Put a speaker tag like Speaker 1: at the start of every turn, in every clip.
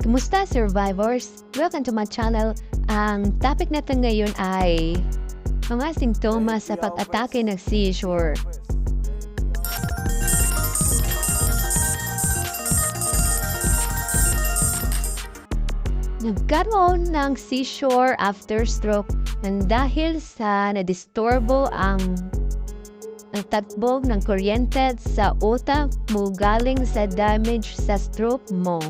Speaker 1: Kumusta survivors? Welcome to my channel. Ang topic natin ngayon ay mga simptomas sa pag-atake ng seizure. Nagkaroon ng seizure after stroke nang dahil sa nadisturbo ang ang takbog ng kuryente sa utak mo galing sa damage sa stroke mo.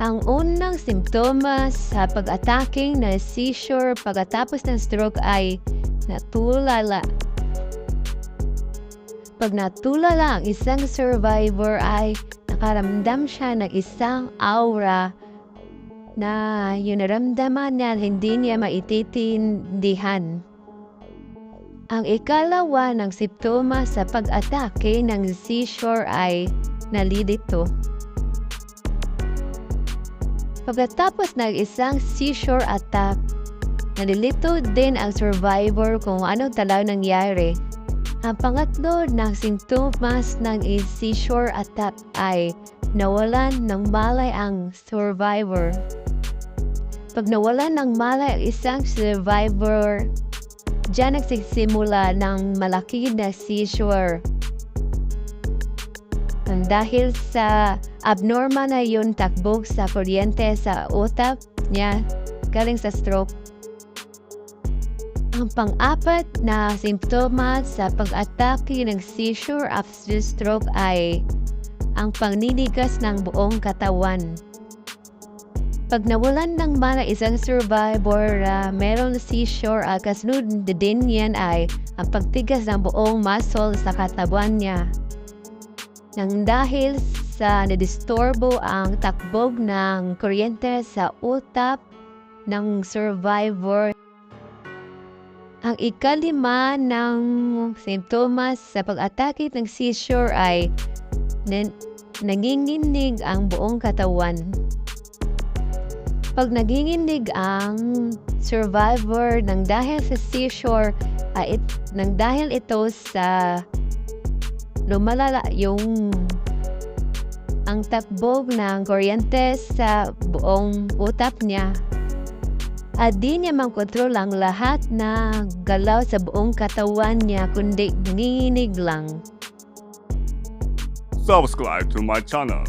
Speaker 1: Ang unang simptomas sa pag-ataking na seizure pagkatapos ng stroke ay natulala. Pag natulala ang isang survivor ay nakaramdam siya ng isang aura na yun naramdaman niya hindi niya maititindihan. Ang ikalawa ng simptoma sa pag-atake ng seizure ay nalilito. Pagkatapos ng isang seizure attack, nalilito din ang survivor kung anong talaw nangyari. Ang pangatlo ng simptomas ng seizure attack ay nawalan ng malay ang survivor. Pag nawalan ng malay ang isang survivor, Diyan nagsisimula ng malaki na seizure. Dahil sa abnormal na yung takbog sa kuryente sa utak niya galing sa stroke. Ang pang-apat na simptomas sa pag-atake ng seizure after stroke ay ang paninigas ng buong katawan. Pag nawalan ng mana isang survivor na meron seizure at kasunod din yan ay ang pagtigas ng buong muscle sa katawan niya. Nang dahil sa nadisturbo ang takbog ng kuryente sa utak ng survivor. Ang ikalima ng simptomas sa pag-atake ng seizure ay nan- nanginginig ang buong katawan. Pag naginginig ang survivor ng dahil sa seizure, ay it, nang dahil ito sa lumalala yung ang takbog ng kuryente sa buong utak niya. At di niya mangkontrol ang lahat na galaw sa buong katawan niya kundi nanginginig lang.
Speaker 2: Subscribe to my channel